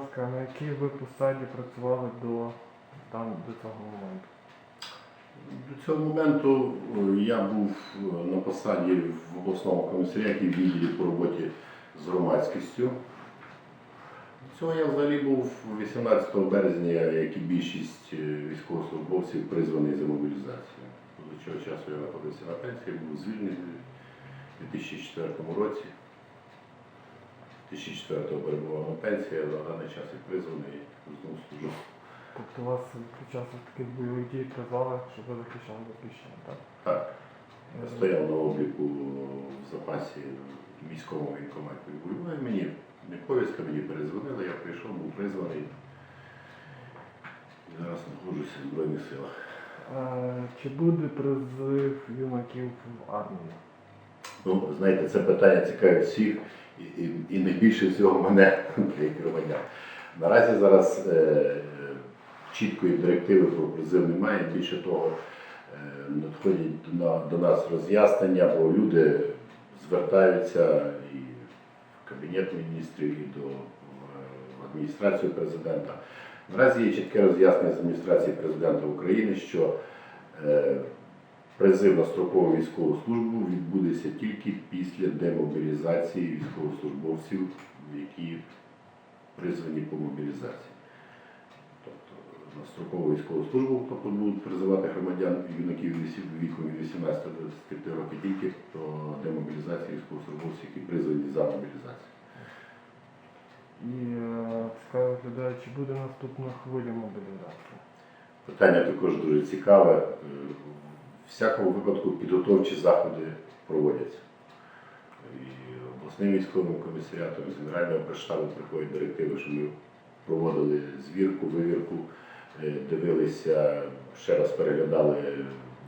ласка, на якій ви посаді працювали до, там, до цього моменту? До цього моменту е, я був е, на посаді в обласному комісаріаті в відділі по роботі з громадськістю. До цього я взагалі був 18 березня, як і більшість е, військовослужбовців, призваний за мобілізацію. До цього часу я знаходився на пенсії, був звільнений у 2004 році. 2004 перебував на пенсії, а на даний час я призваний знову служу. Тобто вас під час таких бойових дій призвали, щоб ви захищали батьківщину, так? Так. Я Е, стояв на обліку в запасі військового військомату воював. Мені не повістка, мені перезвонили, я прийшов, був призваний. І зараз знаходжуся в Збройних силах. Е, Чи буде призив юнаків в армію? Ну, знаєте, це питання цікавить всіх і, і, і найбільше всього мене як громадян. Наразі зараз е, е, чіткої директиви про призив немає. Більше того, е, надходять до, до нас роз'яснення, бо люди звертаються і в Кабінет міністрів, і до в адміністрацію президента. Наразі є чітке роз'яснення з адміністрації президента України, що е, призив на строкову військову службу тільки після демобілізації військовослужбовців, які призвані по мобілізації. Тобто на строкову військову службу, тобто будуть призивати громадян юнаків віком від 18 до 25 років тільки про демобілізацію військовослужбовців, які призвані за мобілізацію. І е, цікаво виглядає, чи буде наступна хвиля мобілізації? Питання також дуже цікаве. Е, В всякому випадку підготовчі заходи проводяться. І обласним військовим комісаріатом, з Генерального прес-штабу приходять директиви, що ми проводили звірку, вивірку, е, дивилися, ще раз переглядали,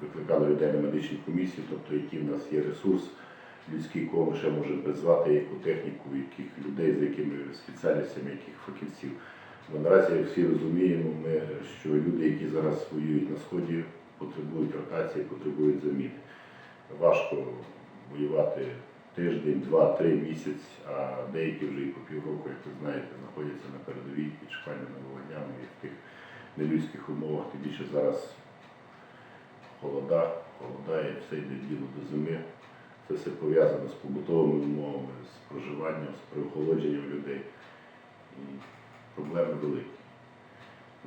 викликали людей на медичну комісію, тобто який в нас є ресурс людський, кого ми ще можемо призвати, яку техніку, яких людей, з якими спеціальностями, яких фахівців. Бо наразі всі розуміємо, ми, що люди, які зараз воюють на сході, потребують ротації, потребують заміни. Важко воювати тиждень, два, три місяць, а деякі вже і по півроку, як ви знаєте, знаходяться на передовій під шпальними вогнями і в тих нелюдських умовах. Тим більше зараз холода, холода і все йде діло до зими. Це все пов'язано з побутовими умовами, з проживанням, з приохолодженням людей. І проблеми великі.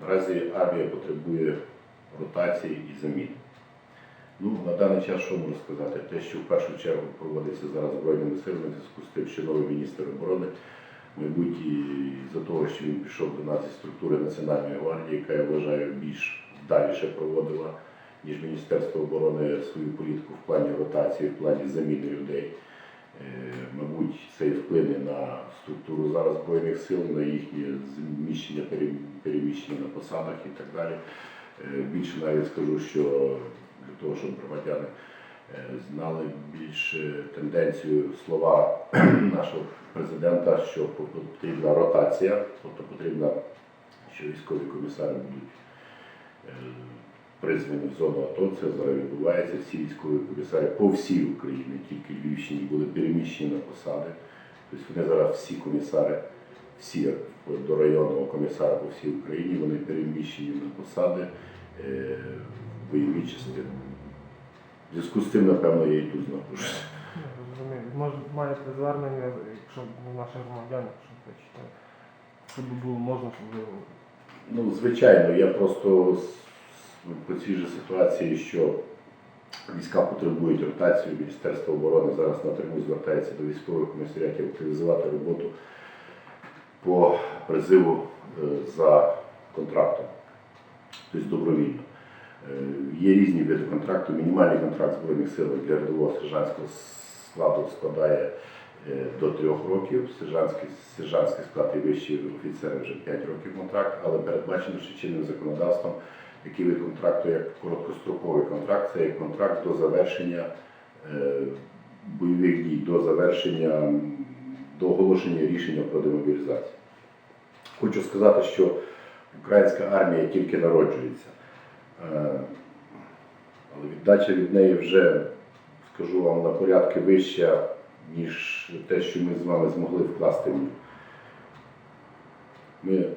Наразі армія потребує ротації і замін. Ну, на даний час що можу сказати? Те, що в першу чергу проводиться зараз Збройними силами, зв'язку з тим, що новий міністр оборони, мабуть, за того, що він пішов до нас із структури Національної гвардії, яка я вважаю більш далі проводила, ніж Міністерство оборони свою політику в плані ротації, в плані заміни людей. Е, Мабуть, це і вплине на структуру зараз Збройних сил, на їхнє зміщення, переміщення на посадах і так далі. Е, Більше навіть скажу, що для того, щоб громадяни е, знали більше тенденцію слова нашого президента, що потрібна ротація, тобто потрібна, що військові комісари будуть е, призвані в зону АТО. Це зараз відбувається. Всі військові комісари по всій Україні, не тільки Львівщині, були переміщені на посади. Тобто вони зараз всі комісари, всі до районного комісара по всій Україні, вони переміщені на посади е, бойові частини. В зв'язку з цим, напевно, я і тут знаходжуся. Розумію. Може, маєте звернення, якщо наших громадян, якщо хочете, щоб було можна, щоб ви Ну, звичайно, я просто по цій же ситуації, що війська потребують ротації, Міністерство оборони зараз напряму звертається до військових комісаріатів активізувати роботу по призиву е, за контрактом, тобто добровільно. Е, Є різні види контракту. Мінімальний контракт Збройних сил для рядового сержантського складу складає е, до трьох років. Сержантський, сержантський склад і вищі офіцери вже 5 років контракт, але передбачено ще чинним законодавством такий вид контракту, як короткостроковий контракт, це як контракт до завершення е, бойових дій, до завершення, до оголошення рішення про демобілізацію. Хочу сказати, що українська армія тільки народжується. Е, Але віддача від неї вже, скажу вам, на порядки вища, ніж те, що ми з вами змогли вкласти в. Ми,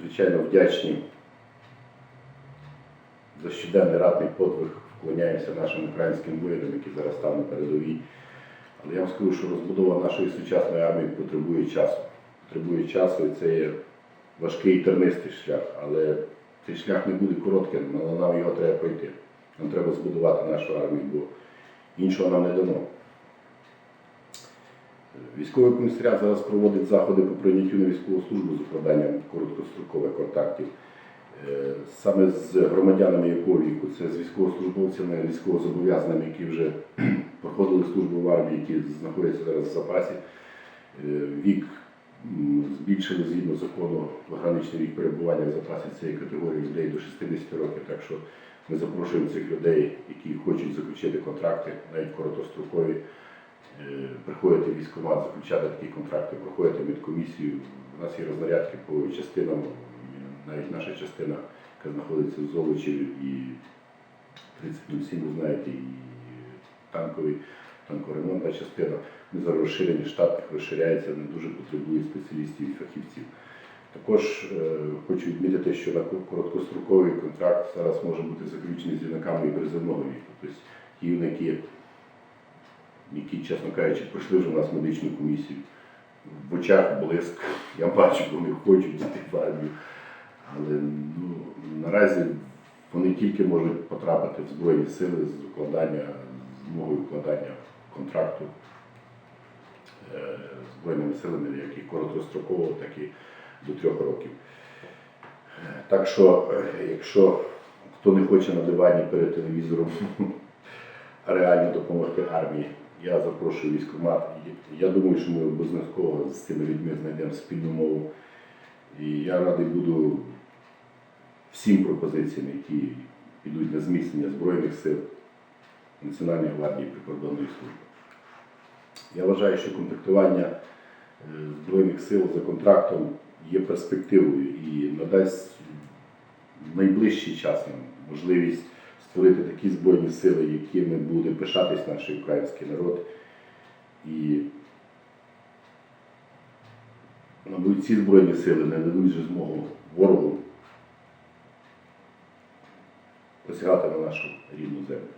звичайно, вдячні за щоденний ратний подвиг, вклоняємося нашим українським воїнам, які зараз там на передовій. Але я вам скажу, що розбудова нашої сучасної армії потребує часу. Потребує часу, і це є важкий і тернистий шлях, але цей шлях не буде коротким, але нам його треба пройти. Нам треба збудувати нашу армію, бо іншого нам не дано. Військовий комісаріат зараз проводить заходи по прийняттю на військову службу з укладанням короткострокових контактів. Е, Саме з громадянами якого віку, це з військовослужбовцями, військовозобов'язаними, які вже проходили службу в армії, які знаходяться зараз в запасі. Е, Вік збільшили згідно закону граничний вік перебування в запасі цієї категорії людей до 60 років. Так що ми запрошуємо цих людей, які хочуть заключити контракти, навіть короткострокові, е, приходити в військкомат, заключати такі контракти, проходити медкомісію. У нас є рознарядки по частинам, навіть наша частина, яка знаходиться в Золочеві, і 3007, ви знаєте, і танковий, танкоремонтна частина. Ми зараз розширені штат їх розширяється, вони дуже потребують спеціалістів і фахівців. Також е, хочу відмітити, що на короткостроковий контракт зараз може бути заключений з юнаками і призовного віку. Тобто ті юнаки, які, чесно кажучи, пройшли вже в нас медичну комісію. В очах блиск, я бачу, вони хочуть йти в армію. Але ну, наразі вони тільки можуть потрапити в Збройні сили з укладання, з змогою укладання контракту е, з Збройними силами, як і короткострокового, так і до трьох років. Е, Так що, е, якщо хто не хоче на дивані перед телевізором реально допомогти армії, я запрошую військкомат. Я думаю, що ми обов'язково з цими людьми знайдемо спільну мову. І я радий буду всім пропозиціям, які підуть на зміцнення Збройних сил, Національної гвардії прикордонної служби. Я вважаю, що комплектування е, Збройних сил за контрактом є перспективою і надасть в найближчий час нам можливість створити такі збройні сили, якими буде пишатись наш український народ. І мабуть, ці збройні сили не дадуть же змогу ворогу посягати на нашу рідну землю.